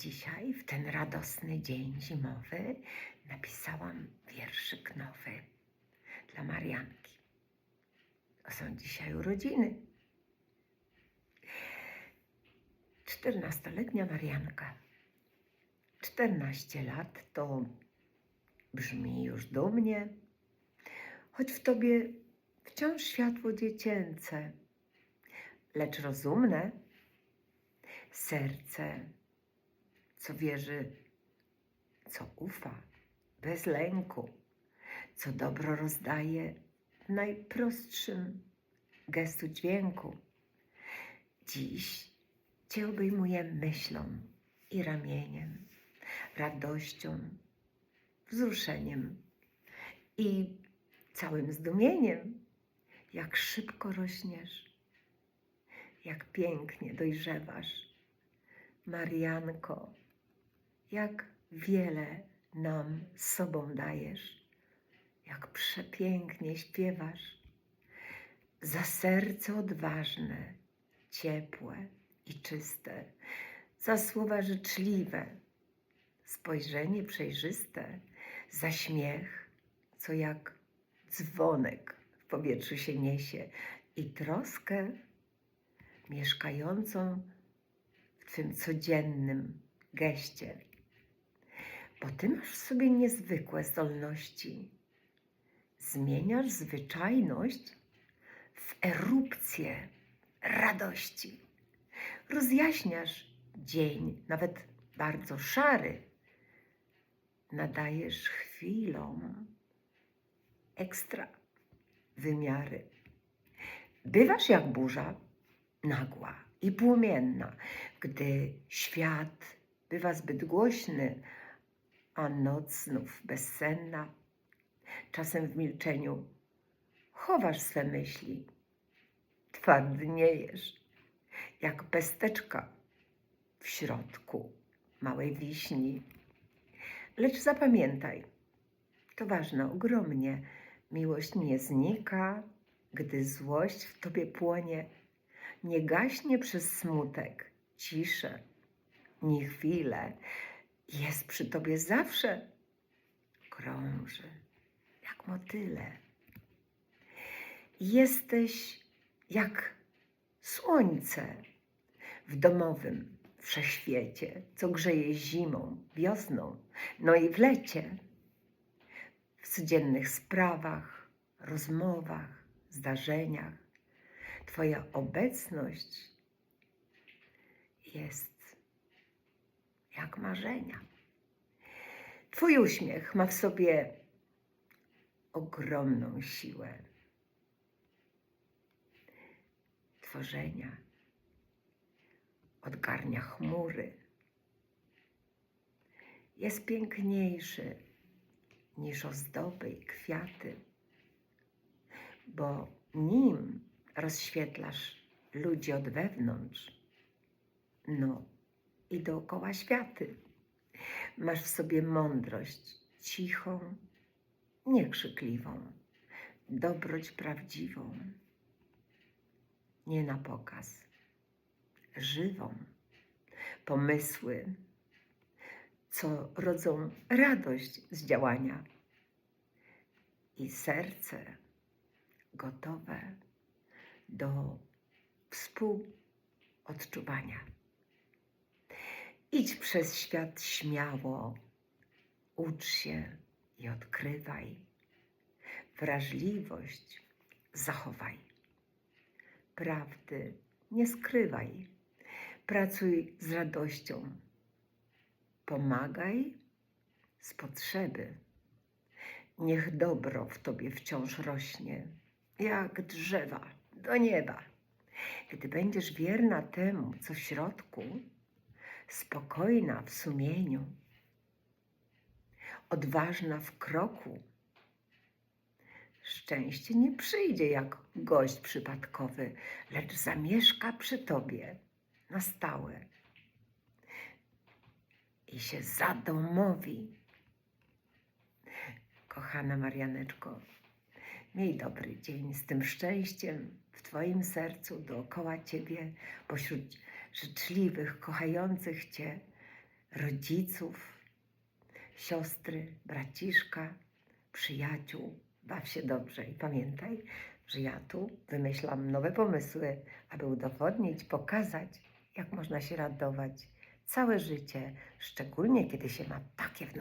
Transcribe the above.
Dzisiaj, w ten radosny dzień zimowy, napisałam wierszyk nowy dla Marianki. Są dzisiaj urodziny. Czternastoletnia Marianka. 14 lat to brzmi już dumnie, choć w tobie wciąż światło dziecięce, lecz rozumne serce, co wierzy, co ufa, bez lęku, co dobro rozdaje w najprostszym gestu dźwięku. Dziś Cię obejmuję myślą i ramieniem, radością, wzruszeniem i całym zdumieniem, jak szybko rośniesz, jak pięknie dojrzewasz. Marianko, jak wiele nam sobą dajesz, jak przepięknie śpiewasz. Za serce odważne, ciepłe i czyste, za słowa życzliwe, spojrzenie przejrzyste, za śmiech, co jak dzwonek w powietrzu się niesie i troskę mieszkającą w Twym codziennym geście. Bo Ty masz w sobie niezwykłe zdolności. Zmieniasz zwyczajność w erupcję radości. Rozjaśniasz dzień, nawet bardzo szary. Nadajesz chwilom ekstra wymiary. Bywasz jak burza, nagła i płomienna, gdy świat bywa zbyt głośny, a noc znów bezsenna. Czasem w milczeniu chowasz swe myśli, twardniejesz, jak pesteczka w środku małej wiśni. Lecz zapamiętaj, to ważne ogromnie, miłość nie znika, gdy złość w tobie płonie, nie gaśnie przez smutek, ciszę, ni chwilę, jest przy tobie zawsze, krąży jak motyle. Jesteś jak słońce w domowym wszechświecie, co grzeje zimą, wiosną, no i w lecie. W codziennych sprawach, rozmowach, zdarzeniach Twoja obecność jest jak marzenia. Twój uśmiech ma w sobie ogromną siłę tworzenia, odgarnia chmury. Jest piękniejszy niż ozdoby i kwiaty, bo nim rozświetlasz ludzi od wewnątrz, no i dookoła światy. Masz w sobie mądrość cichą, niekrzykliwą, dobroć prawdziwą, nie na pokaz, żywą, pomysły, co rodzą radość z działania i serce gotowe do współodczuwania. Idź przez świat śmiało, ucz się i odkrywaj. Wrażliwość zachowaj. Prawdy nie skrywaj. Pracuj z radością. Pomagaj z potrzeby. Niech dobro w tobie wciąż rośnie, jak drzewa do nieba. Gdy będziesz wierna temu, co w środku, spokojna w sumieniu, odważna w kroku, szczęście nie przyjdzie jak gość przypadkowy, lecz zamieszka przy tobie na stałe i się zadomowi. Kochana Marianeczko, miej dobry dzień z tym szczęściem w Twoim sercu, dookoła Ciebie, pośród życzliwych, kochających Cię rodziców, siostry, braciszka, przyjaciół. Baw się dobrze i pamiętaj, że ja tu wymyślam nowe pomysły, aby udowodnić, pokazać, jak można się radować całe życie, szczególnie kiedy się ma takie wnuki.